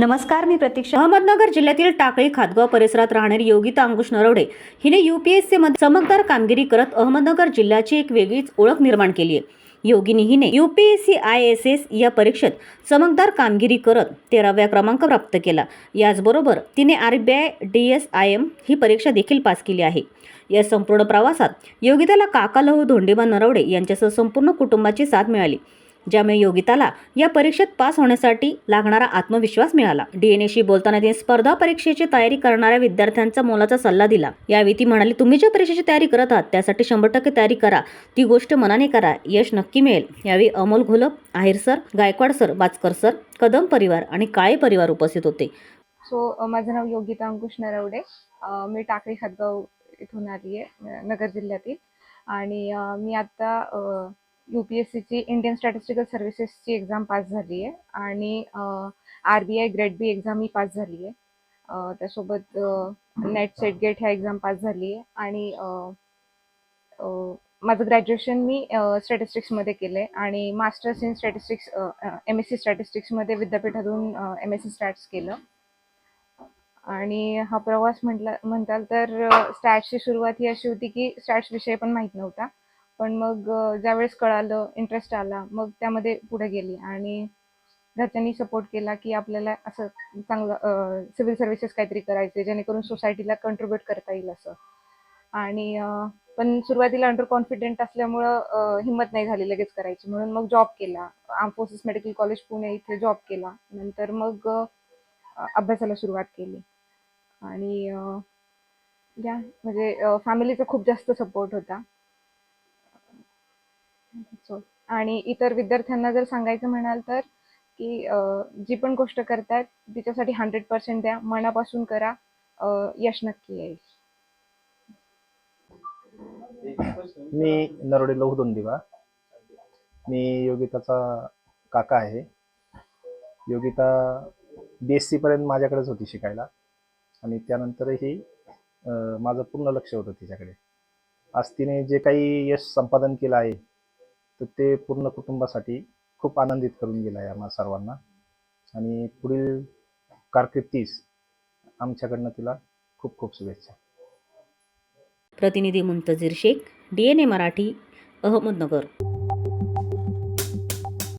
नमस्कार मी प्रतीक्षा. अहमदनगर जिल्ह्यातील टाकळी खातगाव परिसरात राहणारी योगिता अंकुश नरवडे हिने युपीएससी मध्ये चमकदार कामगिरी करत अहमदनगर जिल्ह्याची एक वेगळीच ओळख निर्माण केली आहे. योगिनी हिने युपीएससी आय एस एस या परीक्षेत चमकदार कामगिरी करत तेराव्या क्रमांक प्राप्त केला. याचबरोबर तिने R B I D S I M ही परीक्षा देखील पास केली आहे. या संपूर्ण प्रवासात योगिताला काका लहू धोंडेबा नरवडे यांच्यासह संपूर्ण कुटुंबाची साथ मिळाली. ज्यामुळे योगिताला या परीक्षेत पास होण्यासाठी लागणारा आत्मविश्वास मिळाला. डीएनएशी बोलताना तिने स्पर्धा परीक्षेची तयारी करणाऱ्या विद्यार्थ्यांचा मोलाचा सल्ला दिला. यावेळी ती म्हणाली तुम्ही ज्या परीक्षेची तयारी करत आहात त्यासाठी शंभर टक्के तयारी करा. ती गोष्ट मनाने करा. यश नक्की मिळेल. यावेळी Amol Gholap Aher sir Gaikwad sir Bachkar sir Kadam परिवार आणि काळे परिवार उपस्थित होते. सो माझं नाव योगिता अंकुश नरवडे. मी टाकळी खातगाव इथून आली आहे नगर जिल्ह्यातील. आणि मी आता यू पी एस सीची इंडियन स्टॅटिस्टिकल सर्व्हिसेसची एक्झाम पास झाली आहे आणि R B I grade B exam he pass झाली आहे त्यासोबत नेट सेट गेट ह्या एक्झाम पास झाली आहे आणि माझं ग्रॅज्युएशन मी स्टॅटिस्टिक्समध्ये केलं आहे आणि masters in statistics M S C स्टॅटिस्टिक्समध्ये विद्यापीठातून एम एस सी स्टॅट्स केलं. आणि हा प्रवास म्हटला म्हणताल तर स्टॅट्सची सुरुवात ही अशी होती की स्टॅट्स विषय पण माहीत नव्हता. पण मग ज्यावेळेस कळालं इंटरेस्ट आला मग त्यामध्ये पुढे गेली आणि घरच्यांनी सपोर्ट केला की आपल्याला असं चांगलं सिव्हिल सर्व्हिसेस काहीतरी करायचे जेणेकरून सोसायटीला कंट्रीब्युट करता येईल असं. आणि पण सुरुवातीला अंडर कॉन्फिडेंट असल्यामुळं हिंमत नाही झाली लगेच करायची. म्हणून मग जॉब केला. Armed forces medical college Pune इथे जॉब केला. नंतर मग अभ्यासाला सुरुवात केली. आणि या म्हणजे फॅमिलीचा खूप जास्त सपोर्ट होता. आणि इतर विद्यार्थ्यांना जर सांगायचं म्हणाल तर की जी पण गोष्ट करतायत तिच्यासाठी हंड्रेड पर्सेंट द्या मनापासून करा यश नक्की येईल. मी नरोडे लहुदोंदिवा मी योगिताचा काका आहे. योगिता बी एस सीपर्यंत माझ्याकडेच होती शिकायला. आणि त्यानंतरही माझं पूर्ण लक्ष होतं तिच्याकडे. आज तिने जे काही यश संपादन केलं आहे तर ते पूर्ण कुटुंबासाठी खूप आनंदित करून गेलं आहे आम्हा सर्वांना. आणि पुढील कारकिर्दीस आमच्याकडनं तिला खूप खूप शुभेच्छा. प्रतिनिधी Muntazir Shaikh D N A Marathi Ahmednagar.